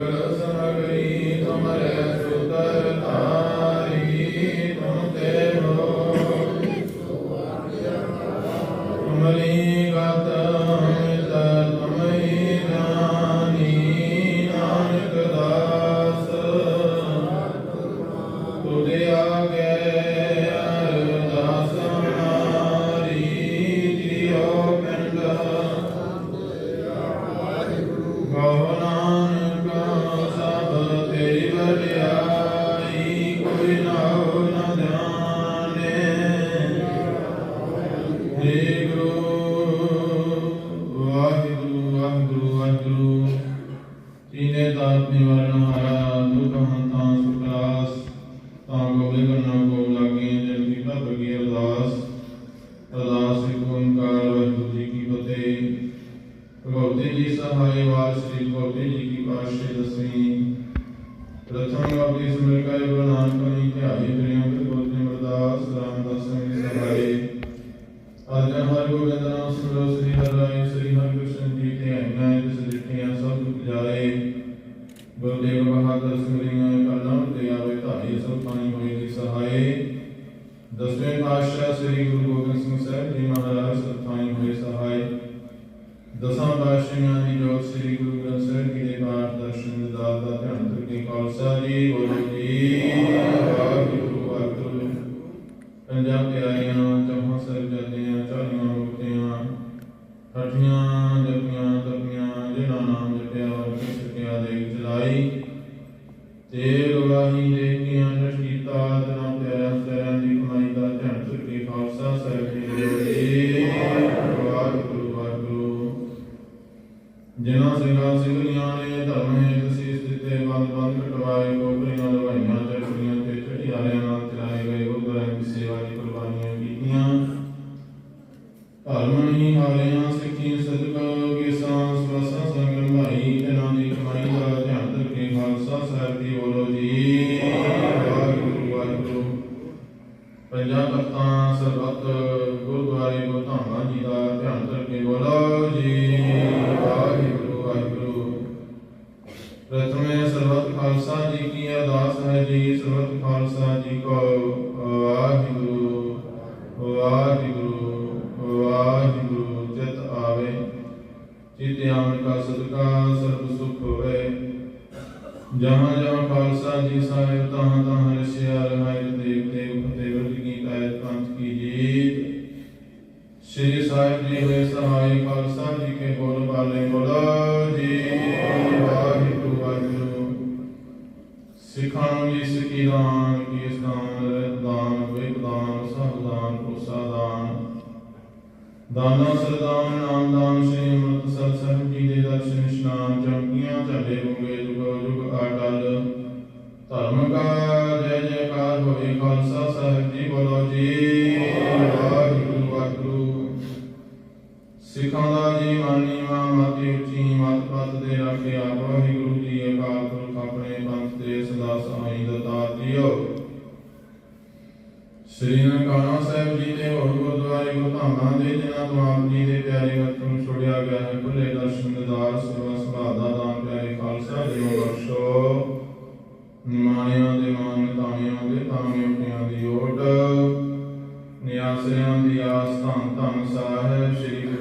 ਸਗਲੀ ਤੁਮਰੇ ਸੁਤਰ ਤਾਰੀ ਤੁਮ ਤੇ Guru ਸਭ ਪਾਣੀ ਹੋਏ ਦੀ ਸਹਾਈ ਦਸਵੇਂ ਪਾਤਸ਼ਾਹ ਸ੍ਰੀ ਗੁਰੂ ਗੋਬਿੰਦ ਸਿੰਘ ਸਾਹਿਬ ਜੀ ਮਹਾਰਾਜ ਸਭ ਪਾਣੀ ਹੋਏ ਸਹਾਈ ਦਸਾਂ ਪਾਤਸ਼ਾਹਾਂ ਦੀ ਜੋਤ ਸ੍ਰੀ ਗੁਰੂ ਗ੍ਰੰਥ ਸਾਹਿਬ ਜੀ ਦੇ ਪਾਠ ਦਰਸ਼ਨ ਦਾ ਦਾਤਾ ਧੰਨ ਤੁਕੇ ਖਾਲਸਾ ਜੀ ਬੋਲੋ ਜਿਨ੍ਹਾਂ ਸਿੰਘਾਂ ਸਿੰਘ ਨਿਆਣੇ ਧਰਮ ਹੈ ਭਲੇ ਹੋਵੇ ਜੁਗ ਜੁਗ ਆਟਲ ਧਰਮ ਕਾ ਜੈ ਜੈਕਾਰ ਹੋਵੇ ਖਾਲਸਾ ਸਾਹਿਬ। ਧੰਨ ਧੰਨ ਸਾਹਿਬ ਸ੍ਰੀ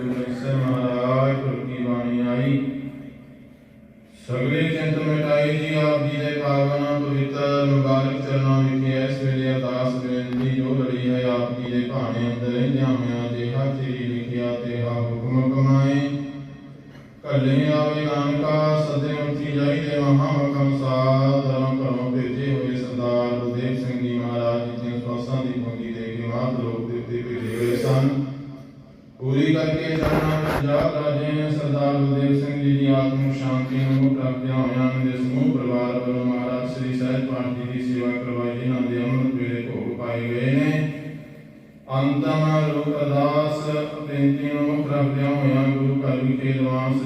ਸੇਵਾ ਕਰਵਾਈ ਜਿਨ੍ਹਾਂ ਦੇ ਅੰਮ੍ਰਿਤ ਵੇਲੇ ਭੋਗ ਪਾਏ ਗਏ ਨੇ। ਅੰਤਮ ਰੋਗ ਅਦਾਸ ਤੇਂਤਿਨੋਂ ਪ੍ਰਭਿਆ ਹੋਇਆ ਗੁਰੂ ਕਾ ਵਿਖੇ ਦਵਾਨ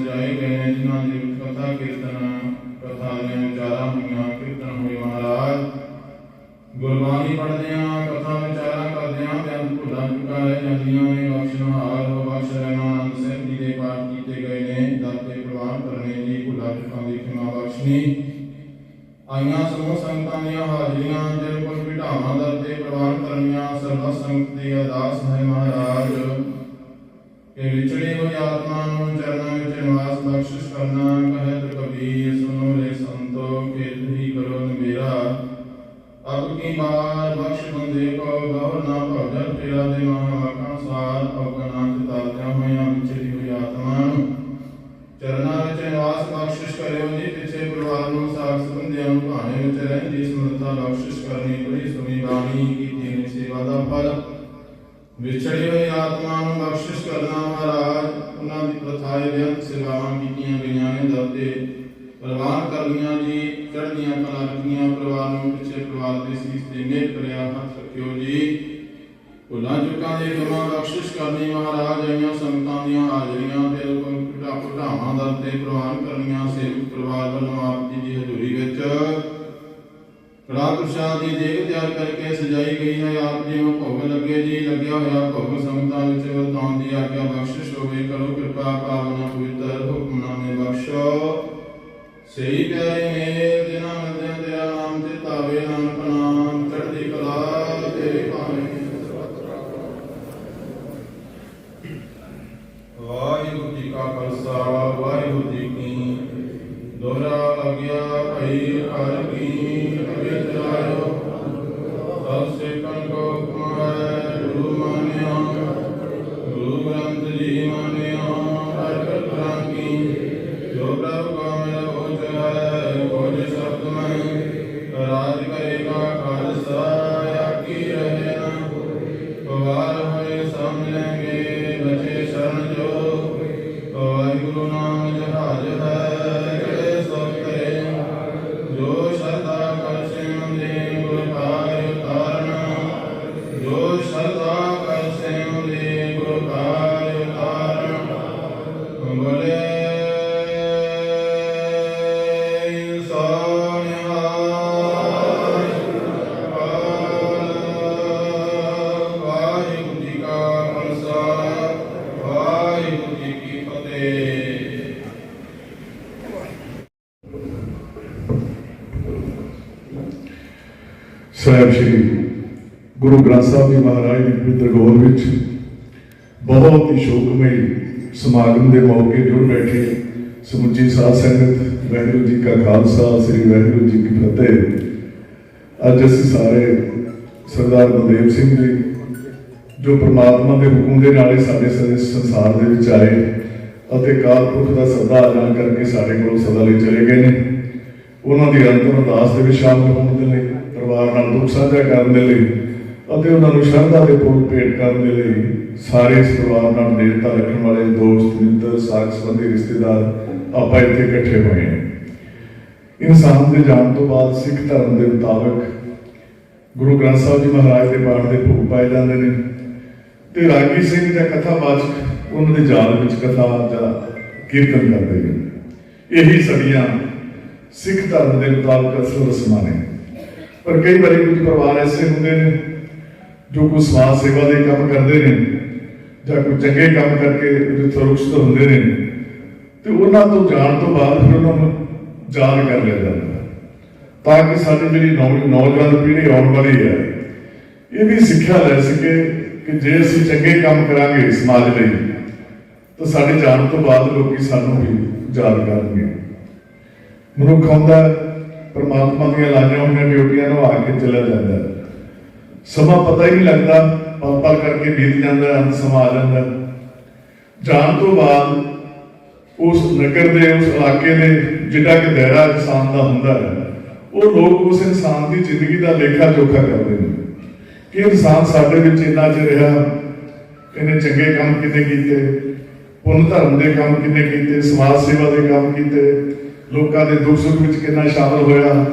ਮੇਲ ਜੀ। ਭੁੱਲਾਂ ਚੁੱਕਾਂ ਦੇ ਗਮਾਂ ਬਖਸ਼ਿਸ਼ ਕਰਨੀ ਮਹਾਰਾਜ, ਆਈਆਂ ਸੰਗਤਾਂ ਦੀਆਂ ਹਾਜ਼ਰੀਆਂ ਤੇ ਹੁਕਮ ਘਟਾ ਘਟਾਵਾਂ ਦਰ ਤੇ ਪ੍ਰਵਾਨ ਕਰਨੀਆਂ ਸੇਵਕ ਪਰਿਵਾਰ ਵੱਲੋਂ ਆਪ ਜੀ ਦੀ ਹਜ਼ੂਰੀ ਵਿੱਚ। ਕੜਾ ਪ੍ਰਸ਼ਾਦ ਦੀ ਦੇਗ ਤਿਆਰ ਕਰਕੇ ਸਜਾਈ ਗਈ ਹੈ, ਆਪ ਜੀ ਨੂੰ ਭੋਗ ਲੱਗੇ ਜੀ। ਲੱਗਿਆ ਹੋਇਆ ਭੋਗ ਸੰਗਤਾਂ ਵਿੱਚ ਵਰਤਾਉਣ ਦੀ ਆਗਿਆ ਬਖਸ਼ਿਸ਼ ਹੋਵੇ। ਕਰੋ ਕਿਰਪਾ ਪਾਵਨ ਪਵਿੱਤਰ ਹੁਕਮਨਾਮੇ ਬਖਸ਼ੋ। ਸਹੀ ਪਿਆਰੇ ਦੋਹਰਾ ਭਈ ਹਰ ਕੀ ਗੁਰੂ ਗ੍ਰੰਥ ਸਾਹਿਬ ਜੀ ਮਹਾਰਾਜ ਦੀ ਪਵਿੱਤਰ ਗੋਦ ਵਿੱਚ ਬਹੁਤ ਹੀ ਸ਼ੋਕਮਈ ਸਮਾਗਮ ਦੇ ਮੌਕੇ ਜੁੜ ਬੈਠੇ। ਸਮੁੱਚੀ ਸਾਧ ਸੰਗਤ, ਵਾਹਿਗੁਰੂ ਜੀ ਕਾ ਖਾਲਸਾ, ਸ੍ਰੀ ਵਾਹਿਗੁਰੂ ਜੀ ਕੀ ਫਤਿਹ। ਅੱਜ ਅਸੀਂ ਸਾਰੇ ਸਰਦਾਰ ਬਲਦੇਵ ਸਿੰਘ ਜੀ, ਜੋ ਪ੍ਰਮਾਤਮਾ ਦੇ ਹੁਕਮ ਦੇ ਨਾਲ ਹੀ ਸਾਡੇ ਸਾਰੇ ਸੰਸਾਰ ਦੇ ਵਿੱਚ ਆਏ ਅਤੇ ਕਾਲ ਪੁਰਖ ਦਾ ਸਦਾ ਐਲਾਨ ਕਰਕੇ ਸਾਡੇ ਕੋਲ ਸਦਾ ਲਈ ਚਲੇ ਗਏ ਨੇ। ਉਹਨਾਂ ਦੀ ਅੰਤਰ ਅਰਦਾਸ ਦੇ ਵਿੱਚ ਸ਼ਾਮਲ ਹੋਣ ਦੇ ਲਈ, ਪਰਿਵਾਰ ਨਾਲ ਦੁੱਖ ਸਾਂਝਾ ਕਰਨ ਦੇ ਲਈ ਅਤੇ ਉਹਨਾਂ ਨੂੰ ਸ਼ਰਧਾ ਦੇ ਫੁੱਲ ਭੇਟ ਕਰਨ ਦੇ ਲਈ ਸਾਰੇ ਇਸ ਪਰਿਵਾਰ ਨਾਲ ਨੇੜਤਾ ਰੱਖਣ ਵਾਲੇ ਦੋਸਤ, ਮਿੱਤਰ ਸਾਥ ਸੰਬੰਧੀ ਰਿਸ਼ਤੇਦਾਰ ਆਪਾਂ ਇੱਥੇ ਇਕੱਠੇ ਹੋਏ ਹਾਂ। ਇਨਸਾਨ ਦੇ ਜਾਣ ਤੋਂ ਬਾਅਦ ਸਿੱਖ ਧਰਮ ਦੇ ਮੁਤਾਬਕ ਗੁਰੂ ਗ੍ਰੰਥ ਸਾਹਿਬ ਜੀ ਮਹਾਰਾਜ ਦੇ ਪਾਠ ਦੇ ਭੋਗ ਪਾਏ ਜਾਂਦੇ ਨੇ ਤੇ ਰਾਗੀ ਸਿੰਘ ਜਾਂ ਕਥਾਵਾਚਕ ਉਹਨਾਂ ਦੇ ਜਾਲ ਵਿੱਚ ਕਥਾ ਜਾਂ ਕੀਰਤਨ ਕਰਦੇ ਨੇ। ਇਹੀ ਸਦੀਆਂ ਸਿੱਖ ਧਰਮ ਦੇ ਮੁਤਾਬਕ ਅਸਲ ਰਸਮਾਂ ਨੇ। ਪਰ ਕਈ ਵਾਰੀ ਕੁਝ ਪਰਿਵਾਰ ਐਸੇ ਹੁੰਦੇ ਨੇ ਜੋ ਕੋਈ ਸਮਾਜ ਸੇਵਾ ਦੇ ਕੰਮ ਕਰਦੇ ਨੇ ਜਾਂ ਕੋਈ ਚੰਗੇ ਕੰਮ ਕਰਕੇ ਜਿੱਥੋਂ ਰੁਖਸਤ ਹੁੰਦੇ ਨੇ, ਤੇ ਉਹਨਾਂ ਤੋਂ ਜਾਣ ਤੋਂ ਬਾਅਦ ਫਿਰ ਉਹਨਾਂ ਨੂੰ ਯਾਦ ਕਰ ਲਿਆ ਜਾਂਦਾ ਤਾਂ ਕਿ ਸਾਡੀ ਜਿਹੜੀ ਨੌ- ਨੌਜਵਾਨ ਪੀੜ੍ਹੀ ਆਉਣ ਵਾਲੀ ਹੈ, ਇਹ ਵੀ ਸਿੱਖਿਆ ਲੈ ਸਕੇ ਕਿ ਜੇ ਅਸੀਂ ਚੰਗੇ ਕੰਮ ਕਰਾਂਗੇ ਸਮਾਜ ਲਈ, ਤਾਂ ਸਾਡੇ ਜਾਣ ਤੋਂ ਬਾਅਦ ਲੋਕੀ ਸਾਨੂੰ ਵੀ ਯਾਦ ਕਰਨਗੇ। ਮਨੁੱਖ ਹੁੰਦਾ ਪਰਮਾਤਮਾ ਦੀਆਂ ਲਾਈਆਂ ਹੋਈਆਂ ਡਿਊਟੀਆਂ ਨੂੰ ਆ ਕੇ ਚਲਾ ਜਾਂਦਾ ਸਮਾਂ ਪਤਾ ਹੀ ਨਹੀਂ ਲੱਗਦਾ ਪਲ ਪਲ ਕਰਕੇ ਬੀਤ ਜਾਂਦਾ ਹੈ, ਅੰਤ ਸਮਾਂ ਆ ਜਾਂਦਾ। ਜਾਣ ਤੋਂ ਬਾਅਦ ਉਸ ਨਗਰ ਦੇ ਉਸ ਇਲਾਕੇ ਦੇ ਜਿਹੜਾ ਕਿ ਦਾਇਰਾ ਇਨਸਾਨ ਦਾ ਹੁੰਦਾ ਹੈ ਉਹ ਲੋਕ ਉਸ ਇਨਸਾਨ ਦੀ ਜ਼ਿੰਦਗੀ ਦਾ ਲੇਖਾ ਜੋਖਾ ਕਰਦੇ ਨੇ ਕਿ ਇਨਸਾਨ ਸਾਡੇ ਵਿੱਚ ਇੰਨਾ ਚ ਰਿਹਾ ਇਹਨੇ ਚੰਗੇ ਕੰਮ ਕਿੰਨੇ ਕੀਤੇ ਪੁੰਨ ਧਰਮ ਦੇ ਕੰਮ ਕਿੰਨੇ ਕੀਤੇ ਸਮਾਜ ਸੇਵਾ ਦੇ ਕੰਮ ਕੀਤੇ ਲੋਕਾਂ ਦੇ ਦੁੱਖ ਸੁੱਖ ਵਿੱਚ ਕਿੰਨਾ ਸ਼ਾਮਲ ਹੋਇਆ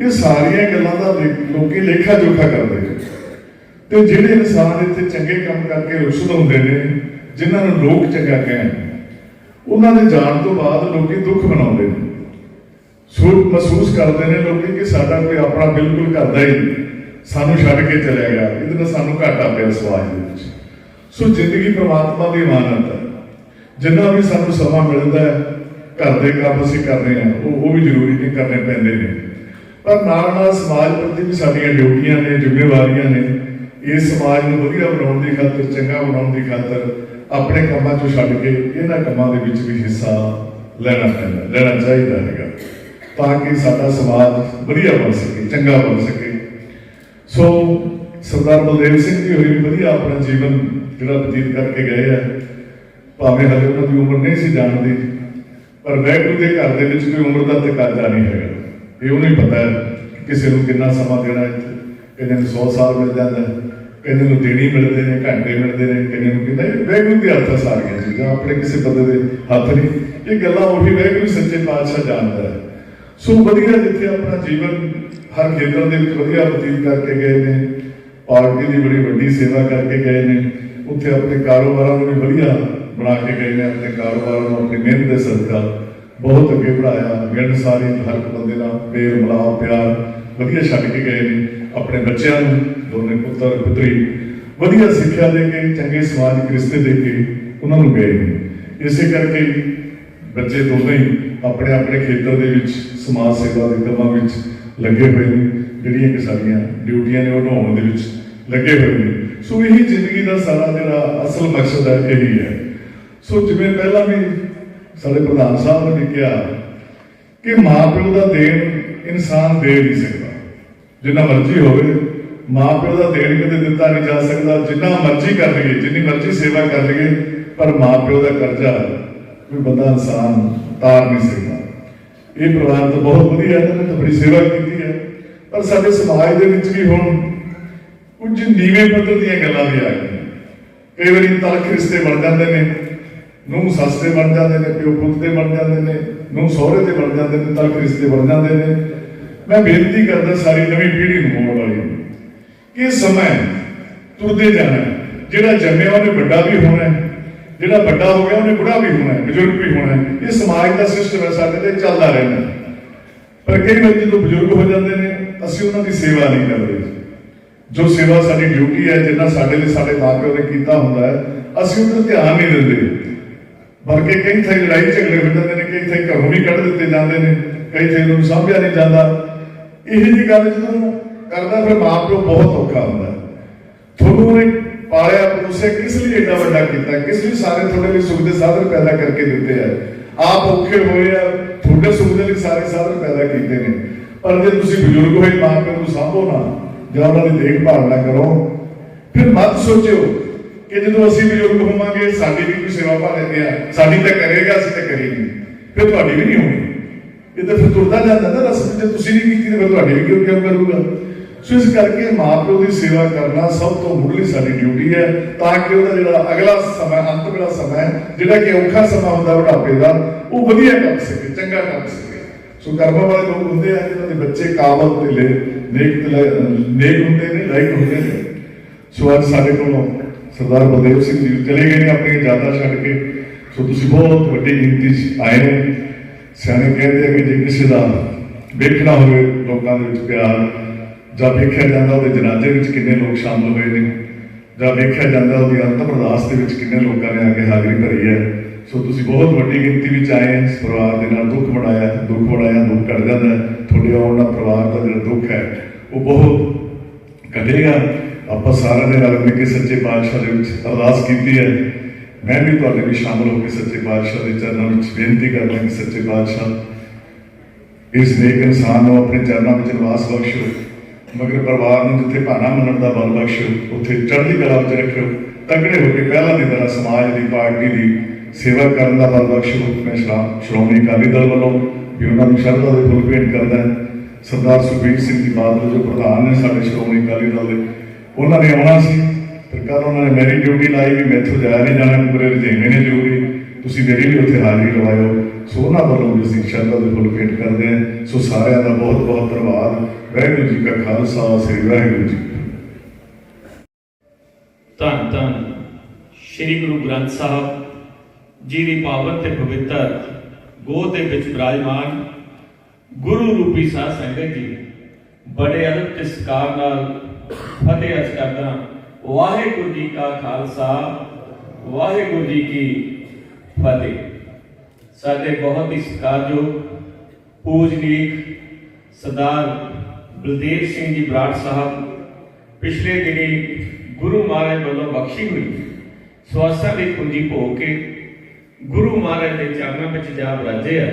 ਇਹ ਸਾਰੀਆਂ ਗੱਲਾਂ ਦਾ ਲੈ- ਲੋਕੀ ਲੇਖਾ ਜੋਖਾ ਕਰਦੇ ਤੇ ਜਿਹੜੇ ਇਨਸਾਨ ਇੱਥੇ ਚੰਗੇ ਕੰਮ ਕਰਕੇ ਰੁਸ਼ਦ ਹੁੰਦੇ ਨੇ, ਜਿਨ੍ਹਾਂ ਨੂੰ ਲੋਕ ਚੰਗਾ ਕਹਿਣ, ਉਹਨਾਂ ਦੇ ਜਾਣ ਤੋਂ ਬਾਅਦ ਲੋਕੀ ਦੁੱਖ ਮਨਾਉਂਦੇ ਨੇ। ਸੋਚ ਮਹਿਸੂਸ ਕਰਦੇ ਨੇ ਲੋਕੀ ਕਿ ਸਾਡਾ ਕੋਈ ਆਪਣਾ ਬਿਲਕੁਲ ਕਰਦਾ ਹੀ ਨਹੀਂ। ਸਾਨੂੰ ਛੱਡ ਕੇ ਚਲਿਆ ਗਿਆ। ਇਹਦੇ ਨਾਲ ਸਾਨੂੰ ਘਾਟਾ ਪਿਆ ਸਮਾਜ ਦੇ ਵਿੱਚ। ਸੋ ਜ਼ਿੰਦਗੀ ਪ੍ਰਮਾਤਮਾ ਦੀ ਇਮਾਨਤ ਹੈ। ਜਿੰਨਾ ਵੀ ਸਾਨੂੰ ਸਮਾਂ ਮਿਲਦਾ ਹੈ, ਘਰ ਦੇ ਕੰਮ ਅਸੀਂ ਕਰਦੇ ਹਾਂ ਉਹ ਉਹ ਵੀ ਜ਼ਰੂਰੀ ਨਹੀਂ, ਕਰਨੇ ਪੈਂਦੇ ਨੇ। ਪਰ ਨਾਲ ਨਾਲ ਸਮਾਜ ਪ੍ਰਤੀ ਵੀ ਸਾਡੀਆਂ ਡਿਊਟੀਆਂ ਨੇ, ਜ਼ਿੰਮੇਵਾਰੀਆਂ ਨੇ। ਇਸ ਸਮਾਜ ਨੂੰ ਵਧੀਆ ਬਣਾਉਣ ਦੀ ਖਾਤਰ ਚੰਗਾ ਬਣਾਉਣ ਦੀ ਖਾਤਰ ਆਪਣੇ ਕੰਮਾਂ ਚੋਂ ਛੱਡ ਕੇ ਇਹਨਾਂ ਕੰਮਾਂ ਦੇ ਵਿੱਚ ਵੀ ਹਿੱਸਾ ਲੈਣਾ ਪੈਂਦਾ ਲੈਣਾ ਚਾਹੀਦਾ ਹੈਗਾ। ਤਾਂ ਕਿ ਸਾਡਾ ਸਮਾਜ ਵਧੀਆ ਬਣ ਸਕੇ ਚੰਗਾ ਬਣ ਸਕੇ। ਸੋ ਸਰਦਾਰ ਬਲਦੇਵ ਸਿੰਘ ਜੀ ਹੋਈ ਵਧੀਆ ਆਪਣਾ ਜੀਵਨ ਜਿਹੜਾ ਬਤੀਤ ਕਰਕੇ ਗਏ ਆ। ਭਾਵੇਂ ਹਲੇ ਉਹਨਾਂ ਦੀ ਉਮਰ ਨਹੀਂ ਸੀ ਜਾਣਦੀ ਪਰ ਵੈਗੁਰੂ ਦੇ ਘਰ ਦੇ ਵਿੱਚ ਕੋਈ ਉਮਰ ਦਾ ਤਕਾਜ਼ਾ ਨਹੀਂ ਹੈਗਾ। ਇਹ ਉਹਨੂੰ ਹੀ ਪਤਾ ਹੈ ਕਿਸੇ ਨੂੰ ਕਿੰਨਾ ਸਮਾਂ ਦੇਣਾ ਇੱਥੇ ਕਹਿੰਦੇ ਨੂੰ 100 ਸਾਲ ਮਿਲ ਜਾਂਦਾ ਹੈ, ਕਹਿੰਦੇ ਨੂੰ ਦਿਨ ਮਿਲਦੇ ਨੇ, ਘੰਟੇ ਮਿਲਦੇ ਨੇ, ਕਹਿੰਦੇ ਨੂੰ ਕਿੰਨਾ ਇਹ ਵੈਗੁਰੂ ਦੇ ਹੱਥ ਸਾਰੀਆਂ ਚੀਜ਼ਾਂ ਆਪਣੇ ਕਿਸੇ ਬੰਦੇ ਦੇ ਹੱਥ ਨਹੀਂ। ਇਹ ਗੱਲਾਂ ਉਹੀ ਵੈਗੁਰੂ ਸੱਚੇ ਪਾਤਸ਼ਾਹ ਜਾਣਦਾ ਹੈ। ਸੋ ਵਧੀਆ ਜਿੱਥੇ ਆਪਣਾ ਜੀਵਨ ਹਰ ਖੇਤਰ ਦੇ ਵਿੱਚ ਵਧੀਆ ਬਤੀਤ ਕਰਕੇ ਗਏ ਨੇ, ਪਾਰਟੀ ਦੀ ਬੜੀ ਵੱਡੀ ਸੇਵਾ ਕਰਕੇ ਗਏ ਨੇ, ਉੱਥੇ ਆਪਣੇ ਕਾਰੋਬਾਰਾਂ ਨੂੰ ਵੀ ਵਧੀਆ ਬਣਾ ਕੇ ਗਏ ਨੇ, ਆਪਣੇ ਕਾਰੋਬਾਰਾਂ ਨੂੰ, ਆਪਣੀ ਮਿਹਨਤ ਦੇ ਸਦਕਾ ਬਹੁਤ ਅੱਗੇ ਵਧਾਇਆ ਮਿਹਨਤ ਸਾਰੀ ਹਰ ਇੱਕ ਬੰਦੇ ਨਾਲ ਮੇਲ ਮਿਲਾਪ ਪਿਆਰ ਵਧੀਆ ਛੱਡ ਕੇ ਗਏ ਨੇ। ਆਪਣੇ ਬੱਚਿਆਂ ਨੂੰ, ਦੋਨੇ ਪੁੱਤਰ, ਪੁੱਤਰੀ, ਵਧੀਆ ਸਿੱਖਿਆ ਦੇ ਕੇ, ਚੰਗੇ ਸਮਾਜਿਕ ਰਿਸ਼ਤੇ ਦੇ ਕੇ ਉਹਨਾਂ ਨੂੰ ਗਏ ਨੇ ਇਸੇ ਕਰਕੇ ਬੱਚੇ ਦੋਵੇਂ ਹੀ ਆਪਣੇ ਆਪਣੇ ਖੇਤਰ ਦੇ ਵਿੱਚ, ਸਮਾਜ ਸੇਵਾ ਦੇ ਕੰਮਾਂ ਵਿੱਚ ਲੱਗੇ ਹੋਏ ਨੇ, ਜਿਹੜੀਆਂ ਕਿ ਸਾਡੀਆਂ ਡਿਊਟੀਆਂ ਨੇ, ਉਹ ਨਿਭਾਉਣ ਦੇ ਵਿੱਚ ਲੱਗੇ ਹੋਏ ਨੇ। ਸੋ ਇਹੀ ਜ਼ਿੰਦਗੀ ਦਾ ਸਾਰਾ ਜਿਹੜਾ ਅਸਲ ਮਕਸਦ ਹੈ, ਇਹੀ ਹੈ। ਸੋ ਜਿਵੇਂ ਪਹਿਲਾਂ ਵੀ ਸਾਡੇ ਪ੍ਰਧਾਨ ਸਾਹਿਬ ਨੇ ਵੀ ਕਿਹਾ ਕਿ ਮਾਪਿਓ ਦਾ ਦੇਣ ਇਨਸਾਨ ਦੇ ਨਹੀਂ ਸਕਦਾ। ਜਿੰਨਾ ਮਰਜ਼ੀ ਹੋਵੇ ਮਾਂ ਪਿਓ ਦਾ ਦੇਣ ਕਦੇ ਦਿੱਤਾ ਨਹੀਂ ਜਾ ਸਕਦਾ। ਜਿੰਨਾ ਮਰਜ਼ੀ ਕਰ ਲਈਏ, ਜਿੰਨੀ ਮਰਜ਼ੀ ਸੇਵਾ ਕਰ ਲਈਏ, ਪਰ ਮਾਂ ਪਿਓ ਦਾ ਕਰਜ਼ਾ ਕੋਈ ਬੰਦਾ ਇਨਸਾਨ ਤਾਰ ਨਹੀਂ ਸਕਦਾ। ਇਹ ਪਰਿਵਾਰ ਤਾਂ ਬਹੁਤ ਵਧੀਆ ਇਹਨਾਂ ਨੇ ਤਾਂ ਸੇਵਾ ਕੀਤੀ ਹੈ। ਪਰ ਸਾਡੇ ਸਮਾਜ ਦੇ ਵਿੱਚ ਵੀ ਹੁਣ ਕੁਝ ਨੀਵੇਂ ਪੱਧਰ ਦੀਆਂ ਗੱਲਾਂ ਵੀ ਆ ਗਈਆਂ। ਕਈ ਵਾਰੀ ਤਲਖ ਰਿਸ਼ਤੇ ਬਣ ਜਾਂਦੇ ਨੇ ਨੂੰ ਸੱਸ ਦੇ ਬਣ ਜਾਂਦੇ ਨੇ, ਪਿਓ ਪੁੱਤ ਦੇ ਬਣ ਜਾਂਦੇ ਨੇ ਨੂੰ ਸਹੁਰੇ ਦੇ ਬਣ ਜਾਂਦੇ ਨੇ, ਤਲਖ ਰਿਸ਼ਤੇ ਬਣ ਜਾਂਦੇ ਨੇ। ਮੈਂ ਬੇਨਤੀ ਕਰਦਾ ਸਾਰੀ ਨਵੀਂ ਪੀੜ੍ਹੀ ਨੂੰ ਹੋਣ ਵਾਲੀ ਨੂੰ ਕਿ ਇਹ ਸਮਾਂ ਤੁਰਦੇ ਜਾਣਾ ਜਿਹੜਾ ਜੰਮਿਆ ਉਹਨੇ ਵੱਡਾ ਵੀ ਹੋਣਾ ਜਿਹੜਾ ਵੱਡਾ ਹੋ ਗਿਆ ਉਹਨੇ ਬੁੜਾ ਵੀ ਹੋਣਾ ਬਜ਼ੁਰਗ ਵੀ ਹੋਣਾ ਇਹ ਸਮਾਜ ਦਾ ਸਿਸਟਮ ਹੈ, ਸਾਡੇ ਤੇ ਚੱਲਦਾ ਰਹਿਣਾ ਪਰ ਕਈ ਵਾਰ ਜਦੋਂ ਬਜ਼ੁਰਗ ਹੋ ਜਾਂਦੇ ਨੇ, ਅਸੀਂ ਉਹਨਾਂ ਦੀ ਸੇਵਾ ਨਹੀਂ ਕਰਦੇ। ਜੋ ਸੇਵਾ ਸਾਡੀ ਡਿਊਟੀ ਹੈ, ਜਿੰਨਾ ਸਾਡੇ ਲਈ ਸਾਡੇ ਮਾਪਿਓ ਨੇ ਕੀਤਾ ਹੁੰਦਾ ਹੈ, ਅਸੀਂ ਉਹਦਾ ਧਿਆਨ ਨਹੀਂ ਦਿੰਦੇ। ਬਲਕਿ ਕਈ ਥਾਈ ਲੜਾਈ ਝਗੜੇ ਹੋ ਜਾਂਦੇ ਨੇ, ਕਈ ਥਾਈ ਘਰੋਂ ਵੀ ਕੱਢ ਦਿੱਤੇ ਜਾਂਦੇ ਨੇ, ਕਈ ਥਾਈ ਨੂੰ ਸਾਂਭਿਆ ਨਹੀਂ ਜਾਂਦਾ। ਇਹ ਜੀ ਗੱਲ ਜਦੋਂ ਕਰਦਾ ਫਿਰ ਮਾਪਿਓ ਬਹੁਤ ਔਖਾ ਹੁੰਦਾ। ਤੁਹਾਨੂੰ ਉਹਨੇ ਪਾਲਿਆ ਪਲੋਸਿਆ ਕਿਸ ਲਈ ਇੰਨਾ ਵੱਡਾ ਕੀਤਾ? ਕਿਸ ਲਈ ਸਾਰੇ ਤੁਹਾਡੇ ਲਈ ਸੁੱਖ ਦੇ ਸਾਧਨ ਪੈਦਾ ਕਰਕੇ ਦਿੱਤੇ ਆ? ਆਪ ਔਖੇ ਹੋਏ ਆ, ਤੁਹਾਡੇ ਸੁੱਖ ਦੇ ਲਈ ਸਾਰੇ ਸਾਧਨ ਪੈਦਾ ਕੀਤੇ ਨੇ। ਪਰ ਜੇ ਤੁਸੀਂ ਬਜ਼ੁਰਗ ਹੋਏ ਮਾਪਿਆਂ ਨੂੰ ਸਾਂਭੋ ਨਾ, ਜਾਂ ਉਹਨਾਂ ਦੀ ਦੇਖਭਾਲ ਨਾ ਕਰੋ, ਫਿਰ ਮਤ ਸੋਚਿਓ ਕਿ ਜਦੋਂ ਅਸੀਂ ਬਜ਼ੁਰਗ ਹੋਵਾਂਗੇ, ਸਾਡੀ ਵੀ ਕੋਈ ਸੇਵਾ ਭਾਲਦੇ ਆ, ਸਾਡੀ ਤਾਂ ਕਰੇਗਾ, ਅਸੀਂ ਤਾਂ ਕਰੀਏ। ਫਿਰ ਤੁਹਾਡੀ ਵੀ ਨਹੀਂ ਹੋਣੀ। ਇਹ ਤਾਂ ਫਿਰ ਤੁਰਦਾ ਜਾਂਦਾ ਨਾ ਰਸਤੇ ਜੇ ਤੁਸੀਂ ਨਹੀਂ ਕੀਤੀ ਤਾਂ ਫਿਰ ਵੀ ਕਿਉਂ ਕਿਉਂ ਕਰੂਗਾ? ਸੋ ਇਸ ਕਰਕੇ ਮਾਪਿਓ ਦੀ ਸੇਵਾ ਕਰਨਾ ਸਭ ਤੋਂ ਮੁੱਢਲੀ ਸਾਡੀ ਡਿਊਟੀ ਹੈ, ਤਾਂ ਕਿ ਉਹਦਾ ਜਿਹੜਾ ਅਗਲਾ ਸਮਾਂ ਅੰਤ ਵਾਲਾ ਸਮਾਂ ਜਿਹੜਾ ਕਿ ਔਖਾ ਸਮਾਂ ਹੁੰਦਾ ਬੁਢਾਪੇ ਦਾ, ਉਹ ਵਧੀਆ ਕਰ ਸਕੇ ਚੰਗਾ ਕਰ ਸਕੇ ਸੋ ਕਰਮਾਂ ਵਾਲੇ ਲੋਕ ਹੁੰਦੇ ਆ, ਜਿਹਨਾਂ ਦੇ ਬੱਚੇ ਕਾਬਲ ਤੇ ਲੈ ਨੇਕ ਨੇਕ ਹੁੰਦੇ ਨੇ, ਲਾਇਕ ਹੁੰਦੇ ਨੇ। ਸੋ ਅੱਜ ਸਾਡੇ ਕੋਲੋਂ ਸਰਦਾਰ ਬਲਦੇਵ ਸਿੰਘ ਜੀ ਚਲੇ ਗਏ ਨੇ ਆਪਣੀ ਯਾਦਾਂ ਛੱਡ ਕੇ। ਸੋ ਤੁਸੀਂ ਬਹੁਤ ਵੱਡੀ ਗਿਣਤੀ 'ਚ ਆਏ ਹੋ ਸਿਆਣੇ ਕਹਿੰਦੇ ਆ ਕਿ ਜੇ ਕਿਸੇ ਦਾ ਵੇਖਣਾ ਹੋਵੇ ਲੋਕਾਂ ਦੇ ਵਿੱਚ ਪਿਆਰ, ਜਾਂ ਵੇਖਿਆ ਜਾਂਦਾ ਉਹਦੇ ਜਨਾਜ਼ੇ ਵਿੱਚ ਕਿੰਨੇ ਲੋਕ ਸ਼ਾਮਲ ਹੋਏ ਨੇ, ਜਾਂ ਵੇਖਿਆ ਜਾਂਦਾ ਉਹਦੀ ਅੰਤਮ ਅਰਦਾਸ ਦੇ ਵਿੱਚ ਕਿੰਨੇ ਲੋਕਾਂ ਨੇ ਆ ਕੇ ਹਾਜ਼ਰੀ ਭਰੀ ਹੈ। ਸੋ ਤੁਸੀਂ ਬਹੁਤ ਵੱਡੀ ਗਿਣਤੀ ਵਿੱਚ ਆਏ ਇਸ ਪਰਿਵਾਰ ਦੇ ਨਾਲ ਦੁੱਖ ਮਨਾਇਆ ਦੁੱਖ ਮਨਾਇਆ, ਦੁੱਖ ਕੱਢ ਜਾਂਦਾ ਤੁਹਾਡੇ ਆਉਣ ਨਾਲ ਪਰਿਵਾਰ ਦਾ ਜਿਹੜਾ ਦੁੱਖ ਹੈ, ਉਹ ਬਹੁਤ ਘਟੇਗਾ। ਆਪਾਂ ਸਾਰਿਆਂ ਨੇ ਰਲ ਮਿਲ ਕੇ ਸੱਚੇ ਪਾਤਸ਼ਾਹ ਦੇ ਵਿੱਚ ਅਰਦਾਸ ਕੀਤੀ ਹੈ। ਮੈਂ ਵੀ ਤੁਹਾਡੇ ਵਿੱਚ ਸ਼ਾਮਲ ਹੋ ਕੇ ਸੱਚੇ ਪਾਤਸ਼ਾਹ ਦੇ ਚਰਨਾਂ ਵਿੱਚ ਬੇਨਤੀ ਕਰਦਾ ਕਿ ਸੱਚੇ ਪਾਤਸ਼ਾਹ, ਇਸ ਨੇਕ ਇਨਸਾਨ ਨੂੰ ਆਪਣੇ ਚਰਨਾਂ ਵਿੱਚ ਨਿਵਾਸ ਬਖਸ਼ੋ ਮਗਰ ਪਰਿਵਾਰ ਨੂੰ ਜਿੱਥੇ ਭਾਣਾ ਮੰਨਣ ਦਾ ਬਲ ਬਖਸ਼ੋ ਉੱਥੇ ਚੜ੍ਹਦੀ ਕਲਾ ਵਿੱਚ ਰੱਖਿਓ ਤਗੜੇ ਹੋ ਕੇ ਪਹਿਲਾਂ ਦੀ ਤਰ੍ਹਾਂ ਸਮਾਜ ਦੀ ਪਾਰਟੀ ਦੀ ਸੇਵਾ ਕਰਨ ਦਾ ਬਲ ਬਖਸ਼ੋ ਮੈਂ ਸ਼੍ਰੋਮਣੀ ਅਕਾਲੀ ਦਲ ਵੱਲੋਂ ਵੀ ਉਹਨਾਂ ਨੂੰ ਸ਼ਰਧਾ ਦੇ ਫੁੱਲ ਭੇਟ ਕਰਦਾ ਸਰਦਾਰ ਸੁਖਬੀਰ ਸਿੰਘ ਜੀ ਬਾਦਲ ਜੋ ਪ੍ਰਧਾਨ ਨੇ ਸਾਡੇ ਸ਼੍ਰੋਮਣੀ ਅਕਾਲੀ ਦਲ ਦੇ, ਉਹਨਾਂ ਨੇ ਆਉਣਾ ਸੀ। ਪਰ ਕੱਲ ਉਹਨਾਂ ਨੇ ਮੇਰੀ ਡਿਊਟੀ ਲਾਈ ਵੀ ਮੈਥੋਂ ਜਾਇਆ ਨਹੀਂ ਜਾਣਾ ਪੂਰੇ ਰਜੇਵੇਂ ਨੇ ਜ਼ਰੂਰੀ ਤੁਸੀਂ ਮੇਰੀ ਵੀ ਉੱਥੇ ਹਾਜ਼ਰੀ ਲਵਾਇਓ। ਸੋ ਉਹਨਾਂ ਵੱਲੋਂ ਵੀ ਅਸੀਂ ਸ਼ਰਧਾ ਦੇ ਫੁੱਲ ਭੇਟ ਕਰਦੇ ਹਾਂ। ਸੋ ਸਾਰਿਆਂ ਦਾ ਬਹੁਤ ਬਹੁਤ ਧੰਨਵਾਦ। ਵਾਹਿਗੁਰੂ ਜੀ ਕਾ ਖਾਲਸਾ, ਸ੍ਰੀ ਵਾਹਿਗੁਰੂ ਜੀ ਧੰਨ ਧੰਨ ਸ੍ਰੀ ਗੁਰੂ ਗ੍ਰੰਥ ਸਾਹਿਬ ਜੀ ਦੀ ਪਾਵਨ ਤੇ ਪਵਿੱਤਰ ਗੋਦ ਦੇ ਵਿੱਚ ਬਿਰਾਜਮਾਨ ਗੁਰੂ ਰੂਪੀ ਸਾਧ ਸੰਗਤ ਜੀ, ਬੜੇ ਅਦਬ ਤੇ ਸਤਿਕਾਰ ਨਾਲ ਫਤਿਹ ਅਰਜ਼ ਕਰਦਾ ਵਾਹਿਗੁਰੂ ਜੀ ਕਾ ਖਾਲਸਾ, ਵਾਹਿਗੁਰੂ ਜੀ ਕੀ ਫਤਿਹ। ਸਾਡੇ ਬਹੁਤ ਹੀ ਸਤਿਕਾਰਯੋਗ ਪੂਜਨੀਕ ਸਰਦਾਰ ਬਲਦੇਵ ਸਿੰਘ ਜੀ ਬਰਾੜ ਸਾਹਿਬ, ਪਿਛਲੇ ਦਿਨੀ ਗੁਰੂ ਮਹਾਰਾਜ ਵੱਲੋਂ ਬਖਸ਼ੀ ਹੋਈ ਸਵਾਸਾਂ ਦੀ ਪੂੰਜੀ ਭੋ ਕੇ ਗੁਰੂ ਮਹਾਰਾਜ ਦੇ ਚਰਨਾਂ ਵਿੱਚ ਜਾ ਬਰਾਜੇ ਆ।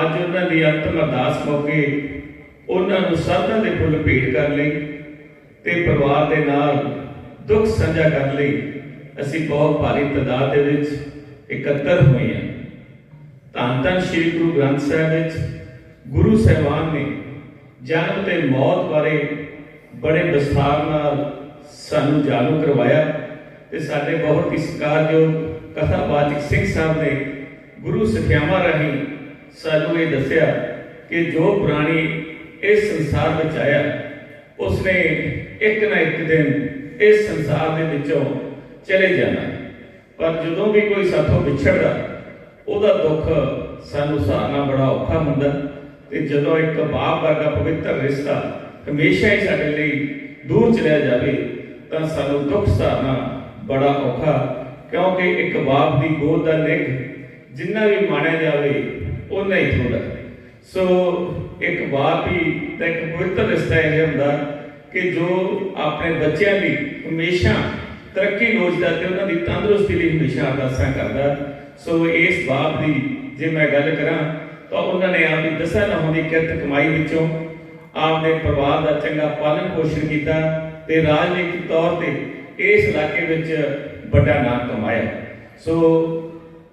ਅੱਜ ਉਹਨਾਂ ਦੀ ਅੰਤਮ ਅਰਦਾਸ ਮੌਕੇ ਉਹਨਾਂ ਨੂੰ ਸਰਦਾ ਦੇ ਫੁੱਲ ਭੇਟ ਕਰ ਲਈ ਤੇ ਪਰਿਵਾਰ ਦੇ ਨਾਲ ਦੁੱਖ ਸਾਂਝਾ ਕਰਨ ਲਈ ਅਸੀਂ ਬਹੁਤ ਭਾਰੀ ਤਾਦਾਦ ਦੇ ਵਿੱਚ ਇਕੱਤਰ ਹੋਏ ਹਾਂ। ਧੰਨ ਧੰਨ ਸ੍ਰੀ ਗੁਰੂ ਗ੍ਰੰਥ ਸਾਹਿਬ ਵਿੱਚ ਗੁਰੂ ਸਾਹਿਬਾਨ ਨੇ ਜਨਮ ਤੇ ਮੌਤ ਬਾਰੇ ਬੜੇ ਵਿਸਥਾਰ ਨਾਲ ਸਾਨੂੰ ਜਾਣੂ ਕਰਵਾਇਆ ਤੇ ਸਾਡੇ ਬਹੁਤ ਹੀ ਸਤਿਕਾਰਯੋਗ ਕਥਾਵਾਚਕ ਸਿੰਘ ਸਾਹਿਬ ਨੇ ਗੁਰੂ ਸਿੱਖਿਆਵਾਂ ਰਾਹੀਂ ਸਾਨੂੰ ਇਹ ਦੱਸਿਆ ਕਿ ਜੋ ਪ੍ਰਾਣੀ ਇਸ ਸੰਸਾਰ ਵਿੱਚ ਆਇਆ ਉਸਨੇ ਇੱਕ ਨਾ ਇੱਕ ਦਿਨ ਇਸ ਸੰਸਾਰ ਦੇ ਵਿੱਚੋਂ ਚਲੇ ਜਾਣਾ। ਪਰ ਜਦੋਂ ਵੀ ਕੋਈ ਸਾਥੋਂ ਵਿਛੜਦਾ, ਉਹਦਾ ਦੁੱਖ ਸਾਨੂੰ ਸਹਾਰਨਾ ਬੜਾ ਔਖਾ ਹੁੰਦਾ ਤੇ ਜਦੋਂ ਇੱਕ ਬਾਪ ਵਰਗਾ ਪਵਿੱਤਰ ਰਿਸ਼ਤਾ ਹਮੇਸ਼ਾ ਹੀ ਸਾਡੇ ਲਈ ਦੂਰ ਚਲਿਆ ਜਾਵੇ, ਤਾਂ ਸਾਨੂੰ ਦੁੱਖ ਸਹਾਰਨਾ ਬੜਾ ਔਖਾ, ਕਿਉਂਕਿ ਇੱਕ ਬਾਪ ਦੀ ਗੋਦ ਦਾ ਨਿੱਘ ਜਿੰਨਾ ਵੀ ਮਾਣਿਆ ਜਾਵੇ ਉਹ ਨਹੀਂ ਥੋੜਾ ਸੋ ਇੱਕ ਬਾਪ ਹੀ ਦਾ ਇੱਕ ਪਵਿੱਤਰ ਰਿਸ਼ਤਾ ਇਹ ਹੁੰਦਾ ਕਿ ਜੋ ਆਪਣੇ ਬੱਚਿਆਂ ਲਈ ਹਮੇਸ਼ਾ ਤਰੱਕੀ ਲੋਚਦਾ ਤੇ ਉਹਨਾਂ ਦੀ ਤੰਦਰੁਸਤੀ ਲਈ ਹਮੇਸ਼ਾ ਅਰਦਾਸਾਂ ਕਰਦਾ। ਸੋ ਇਸ ਬਾਪ ਦੀ ਜੇ ਮੈਂ ਗੱਲ ਕਰਾਂ ਤਾਂ ਉਹਨਾਂ ਨੇ ਆਪਣੀ ਦਸਾਂ ਨਹੁੰ ਦੀ ਕਿਰਤ ਕਮਾਈ ਵਿੱਚੋਂ ਆਪਦੇ ਪਰਿਵਾਰ ਦਾ ਚੰਗਾ ਪਾਲਣ ਪੋਸ਼ਣ ਕੀਤਾ ਤੇ ਰਾਜਨੀਤਿਕ ਤੌਰ ਤੇ ਇਸ ਇਲਾਕੇ ਵਿੱਚ ਵੱਡਾ ਨਾਮ ਕਮਾਇਆ। ਸੋ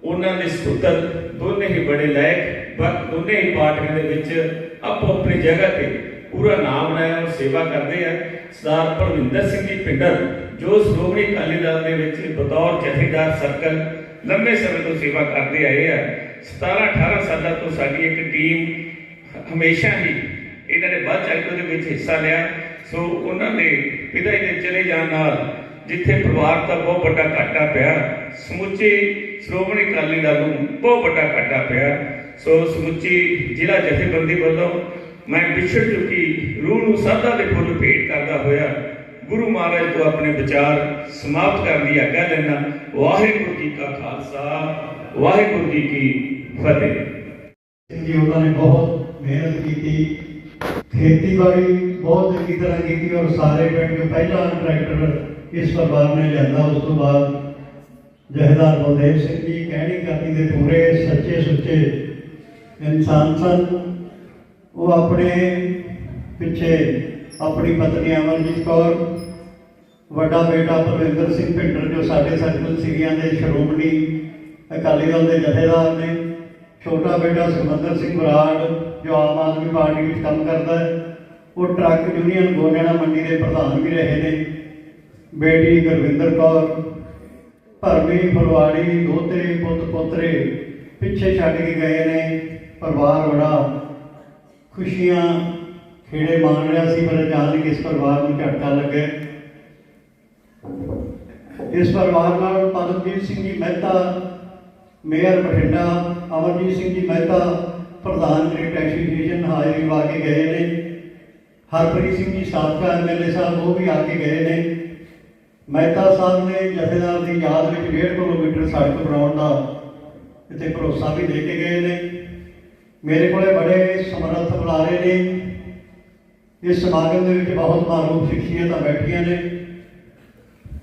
ਉਹਨਾਂ ਦੇ ਸੁਪੁੱਤਰ ਦੋਨੇ ਹੀ ਬੜੇ ਲਾਇਕ ਬਕ ਦੋਨੇ ਹੀ ਪਾਰਟੀਆਂ ਦੇ ਵਿੱਚ ਆਪੋ ਆਪਣੀ ਜਗ੍ਹਾ ਤੇ ਪੂਰਾ ਨਾਮ ਬਣਾਇਆ ਉਹ ਸੇਵਾ ਕਰਦੇ ਆ। ਸਰਦਾਰ ਭਲਵਿੰਦਰ ਸਿੰਘ ਜੀ ਪਿੰਡਰ ਜੋ ਸ਼੍ਰੋਮਣੀ ਅਕਾਲੀ ਦਲ ਦੇ ਵਿੱਚ ਬਤੌਰ ਜਥੇਦਾਰ ਸਰਕਲ ਲੰਬੇ ਸਮੇਂ ਤੋਂ ਸੇਵਾ ਕਰਦੇ ਆਏ ਆ। 17 18 ਸਾਲਾਂ ਤੋਂ ਸਾਡੀ ਇੱਕ ਟੀਮ ਹਮੇਸ਼ਾ ਹੀ ਇਹਨਾਂ ਨੇ ਵੱਧ ਚੜ੍ਹ ਦੇ ਵਿੱਚ ਹਿੱਸਾ ਲਿਆ। ਸੋ ਉਹਨਾਂ ਦੇ ਪਿਤਾ ਜੀ ਦੇ ਚਲੇ ਜਾਣ ਨਾਲ ਜਿੱਥੇ ਪਰਿਵਾਰ ਦਾ ਬਹੁਤ ਵੱਡਾ ਘਾਟਾ ਪਿਆ, ਸਮੁੱਚੇ ਸ਼੍ਰੋਮਣੀ ਅਕਾਲੀ ਦਲ ਨੂੰ ਬਹੁਤ ਵੱਡਾ ਘਾਟਾ ਪਿਆ। ਸੋ ਸਮੁੱਚੀ ਜ਼ਿਲ੍ਹਾ ਜਥੇਬੰਦੀ ਵੱਲੋਂ ਮੈਂ ਵਿਛੜ ਚੁੱਕੀ ਰੂਹ ਨੂੰ ਸਾਦਾ ਦੇ ਫੁੱਲ ਭੇਟ ਕਰਦਾ ਹੋਇਆ ਗੁਰੂ ਮਹਾਰਾਜ ਤੋਂ ਆਪਣੇ ਵਿਚਾਰ ਸਮਾਪਤ ਕਰਨ ਦੀ ਆਗਿਆ ਲੈਣਾ ਵਾਹਿਗੁਰੂ ਜੀ ਕਾ ਖਾਲਸਾ, ਵਾਹਿਗੁਰੂ ਜੀ ਕੀ ਫਤਿਹ। ਜੀ ਉਹਨਾਂ ਨੇ ਬਹੁਤ ਮਿਹਨਤ ਕੀਤੀ, ਖੇਤੀਬਾੜੀ ਬਹੁਤ ਚੰਗੀ ਤਰ੍ਹਾਂ ਕੀਤੀ ਔਰ ਸਾਰੇ ਪਿੰਡ ਨੂੰ ਪਹਿਲਾ ਟਰੈਕਟਰ ਇਸ ਪਰਿਵਾਰ ਨੇ ਲਿਆਂਦਾ। ਉਸ ਤੋਂ ਬਾਅਦ ਜਹੇਦਾਰ ਬਲਦੇਵ ਸਿੰਘ ਜੀ, ਕਹਿਣੀ ਕਰਨੀ ਦੇ ਪੂਰੇ ਸੱਚੇ ਸੁੱਚੇ ਇਨਸਾਨ ਸਨ। ਉਹ ਆਪਣੇ ਪਿੱਛੇ ਆਪਣੀ ਪਤਨੀ ਅਮਰਜੀਤ ਕੌਰ, ਵੱਡਾ ਬੇਟਾ ਪਰਵਿੰਦਰ ਸਿੰਘ ਭਿੰਡਰ, ਜੋ ਸਾਡੇ ਸਰਕਲ ਸੀਗੀਆਂ ਦੇ ਸ਼੍ਰੋਮਣੀ ਅਕਾਲੀ ਦਲ ਦੇ ਜਥੇਦਾਰ ਨੇ, ਛੋਟਾ ਬੇਟਾ ਸੁਖਮੰਦਰ ਸਿੰਘ ਬਰਾੜ, ਜੋ ਆਮ ਆਦਮੀ ਪਾਰਟੀ ਵਿੱਚ ਕੰਮ ਕਰਦਾ ਹੈ, ਉਹ ਟਰੱਕ ਯੂਨੀਅਨ ਗੋਨੇਣਾ ਮੰਡੀ ਦੇ ਪ੍ਰਧਾਨ ਵੀ ਰਹੇ ਨੇ। ਬੇਟੀ ਗੁਰਵਿੰਦਰ ਕੌਰ ਭਰਵੀਂ ਫਲਵਾੜੀ ਦੋਤੇ ਪੁੱਤ ਪੋਤਰੇ ਪਿੱਛੇ ਛੱਡ ਕੇ ਗਏ ਨੇ, ਪਰਿਵਾਰ ਬੜਾ ਖੁਸ਼ੀਆਂ, ਖੇੜੇ ਮਾਣ ਰਿਹਾ ਸੀ, ਪਰ ਅਚਾਨਕ ਇਸ ਪਰਿਵਾਰ ਨੂੰ ਝਟਕਾ ਲੱਗੇ ਇਸ ਪਰਿਵਾਰ ਨਾਲ ਪਦਮਜੀਤ ਸਿੰਘ ਜੀ ਮਹਿਤਾ, ਮੇਅਰ ਬਠਿੰਡਾ, ਅਮਰਜੀਤ ਸਿੰਘ ਜੀ ਮਹਿਤਾ, ਪ੍ਰਧਾਨ ਕ੍ਰਿਕਟ ਐਸੋਸੀਏਸ਼ਨ ਹਾਜ਼ਰੀ ਲਵਾ ਕੇ ਗਏ ਨੇ। ਹਰਪ੍ਰੀਤ ਸਿੰਘ ਜੀ ਸਾਬਕਾ ਐਮਐਲਏ ਸਾਹਿਬ ਉਹ ਵੀ ਆ ਕੇ ਗਏ ਨੇ। ਮਹਿਤਾ ਸਾਹਿਬ ਨੇ ਜਥੇਦਾਰ ਦੀ ਯਾਦ ਵਿੱਚ 1.5 ਕਿਲੋਮੀਟਰ ਸੜਕ ਬਣਾਉਣ ਦਾ ਇੱਥੇ ਭਰੋਸਾ ਵੀ ਦੇ ਕੇ ਗਏ ਨੇ। ਮੇਰੇ ਕੋਲੇ ਬੜੇ ਸਮਰੱਥ ਬੁਲਾਰੇ ਨੇ। ਇਸ ਸਮਾਗਮ ਦੇ ਵਿੱਚ ਬਹੁਤ ਮਾਰੂਫ ਸ਼ਖਸੀਅਤਾਂ ਬੈਠੀਆਂ ਨੇ।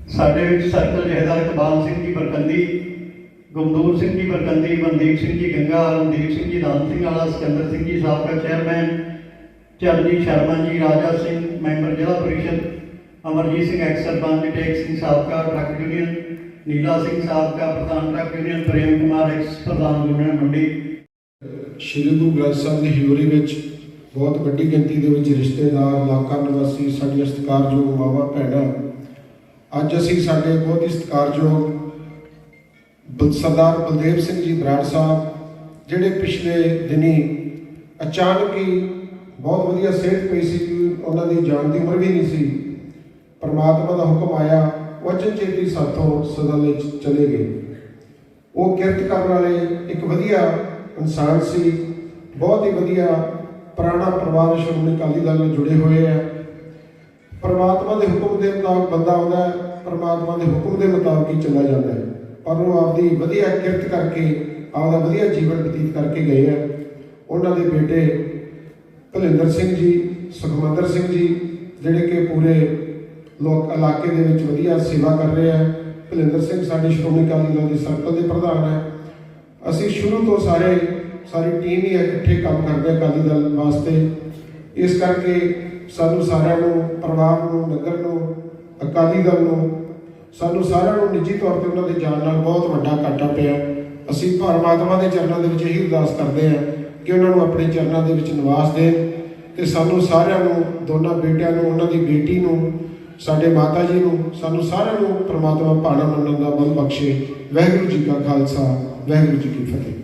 ਸਾਡੇ ਵਿੱਚ ਸਰਕਲ ਜਹੇਦਾਰ ਇਕਬਾਲ ਸਿੰਘ ਜੀ ਬਰਕੰਦੀ ਗੁਰਦੂਰ ਸਿੰਘ ਜੀ ਬਰਕੰਦੀ, ਮਨਦੀਪ ਸਿੰਘ ਜੀ ਗੰਗਾ, ਰਣਦੀਪ ਸਿੰਘ ਜੀ ਦਾਨ ਸਿੰਘ ਵਾਲਾ, ਸਿਕੰਦਰ ਸਿੰਘ ਜੀ ਸਾਬਕਾ ਚੇਅਰਮੈਨ, ਚਰਨਜੀਤ ਸ਼ਰਮਾ ਜੀ, ਰਾਜਾ ਸਿੰਘ, ਮੈਂਬਰ ਜ਼ਿਲ੍ਹਾ ਪਰਿਸ਼ਦ, ਅਮਰਜੀਤ ਸਿੰਘ ਐਕਸ ਸਰਪੰਚ, ਟੇਕ ਸਿੰਘ ਸਾਬਕਾ, ਟਰੱਕ ਯੂਨੀਅਨ ਨੀਲਾ ਸਿੰਘ ਸਾਬਕਾ ਪ੍ਰਧਾਨ truck union Prem Kumar ex ਪ੍ਰਧਾਨ ਯੂਨੀਅਨ ਮੰਡੀ? ਸ਼੍ਰੀ ਗੁਰੂ ਗ੍ਰੰਥ ਸਾਹਿਬ ਦੀ ਹਜ਼ੂਰੀ ਵਿੱਚ ਬਹੁਤ ਵੱਡੀ ਗਿਣਤੀ ਦੇ ਵਿੱਚ ਰਿਸ਼ਤੇਦਾਰ, ਇਲਾਕਾ ਨਿਵਾਸੀ, ਸਾਡੀਆਂ ਸਤਿਕਾਰਯੋਗ ਮਾਵਾਂ, ਭੈਣਾਂ। ਅੱਜ ਅਸੀਂ ਸਾਡੇ ਬਹੁਤ ਹੀ ਸਤਿਕਾਰਯੋਗ ਬਲ- ਸਰਦਾਰ ਬਲਦੇਵ ਸਿੰਘ ਜੀ ਬਰਾੜ ਸਾਹਿਬ, ਜਿਹੜੇ ਪਿਛਲੇ ਦਿਨੀ ਅਚਾਨਕ ਹੀ ਬਹੁਤ ਵਧੀਆ ਸਿਹਤ ਪਈ ਸੀ, ਉਹਨਾਂ ਦੀ ਜਾਨ ਦੀ ਉਮਰ ਵੀ ਨਹੀਂ ਸੀ, ਪਰਮਾਤਮਾ ਦਾ ਹੁਕਮ ਆਇਆ ਉਹ ਅਚਨਚੇਤੀ ਸਾਥੋਂ ਸਦਾ ਲਈ ਚਲੇ ਗਏ। ਉਹ ਕਿਰਤ ਕਰਨ ਵਾਲੇ ਇੱਕ ਵਧੀਆ ਇਨਸਾਨ ਸੀ, ਬਹੁਤ ਹੀ ਵਧੀਆ ਪੁਰਾਣਾ ਪਰਿਵਾਰ ਸ਼੍ਰੋਮਣੀ ਅਕਾਲੀ ਦਲ ਨਾਲ ਜੁੜੇ ਹੋਏ ਆ। ਪਰਮਾਤਮਾ ਦੇ ਹੁਕਮ ਦੇ ਮੁਤਾਬਕ ਬੰਦਾ ਆਉਂਦਾ ਪਰਮਾਤਮਾ ਦੇ ਹੁਕਮ ਦੇ ਮੁਤਾਬਕ ਹੀ ਚੱਲਾ ਜਾਂਦਾ ਹੈ। ਪਰ ਉਹ ਆਪਦੀ ਵਧੀਆ ਕਿਰਤ ਕਰਕੇ, ਆਪਦਾ ਵਧੀਆ ਜੀਵਨ ਬਤੀਤ ਕਰਕੇ ਗਏ ਆ। ਉਹਨਾਂ ਦੇ ਬੇਟੇ ਭਲਿੰਦਰ ਸਿੰਘ ਜੀ, ਸੁਖਮੰਦਰ ਸਿੰਘ ਜੀ, ਜਿਹੜੇ ਕਿ ਪੂਰੇ ਲੋਕ ਇਲਾਕੇ ਦੇ ਵਿੱਚ ਵਧੀਆ ਸੇਵਾ ਕਰ ਰਹੇ ਹੈ ਭਲਿੰਦਰ ਸਿੰਘ ਸਾਡੇ ਸ਼੍ਰੋਮਣੀ ਅਕਾਲੀ ਦਲ ਦੇ ਸਰਕਲ ਦੇ ਪ੍ਰਧਾਨ ਹੈ ਅਸੀਂ ਸ਼ੁਰੂ ਤੋਂ ਸਾਰੇ, ਸਾਰੀ ਟੀਮ ਹੀ ਇਕੱਠੇ ਕੰਮ ਕਰਦੇ ਆ ਅਕਾਲੀ ਦਲ ਵਾਸਤੇ। ਇਸ ਕਰਕੇ ਸਾਨੂੰ ਸਾਰਿਆਂ ਨੂੰ, ਪਰਿਵਾਰ ਨੂੰ, ਨਗਰ ਨੂੰ, ਅਕਾਲੀ ਦਲ ਨੂੰ, ਸਾਨੂੰ ਸਾਰਿਆਂ ਨੂੰ ਨਿੱਜੀ ਤੌਰ ਤੇ ਉਹਨਾਂ ਦੇ ਜਾਣ ਨਾਲ ਬਹੁਤ ਵੱਡਾ ਘਾਟਾ ਪਿਆ। ਅਸੀਂ ਪਰਮਾਤਮਾ ਦੇ ਚਰਨਾਂ ਦੇ ਵਿੱਚ ਇਹੀ ਅਰਦਾਸ ਕਰਦੇ ਹਾਂ ਕਿ ਉਹਨਾਂ ਨੂੰ ਆਪਣੇ ਚਰਨਾਂ ਦੇ ਵਿੱਚ ਨਿਵਾਸ ਦੇਣ ਤੇ ਸਾਨੂੰ ਸਾਰਿਆਂ ਨੂੰ, ਦੋਨਾਂ ਬੇਟਿਆਂ ਨੂੰ, ਉਹਨਾਂ ਦੀ ਬੇਟੀ ਨੂੰ ਸਾਡੇ ਮਾਤਾ ਜੀ ਨੂੰ, ਸਾਨੂੰ ਸਾਰਿਆਂ ਨੂੰ ਪ੍ਰਮਾਤਮਾ ਭਾਣਾ ਮੰਨਣ ਦਾ ਬਲ ਬਖਸ਼ੇ। ਵਾਹਿਗੁਰੂ ਜੀ ਕਾ ਖਾਲਸਾ, ਵਾਹਿਗੁਰੂ ਜੀ ਕੀ ਫਤਿਹ।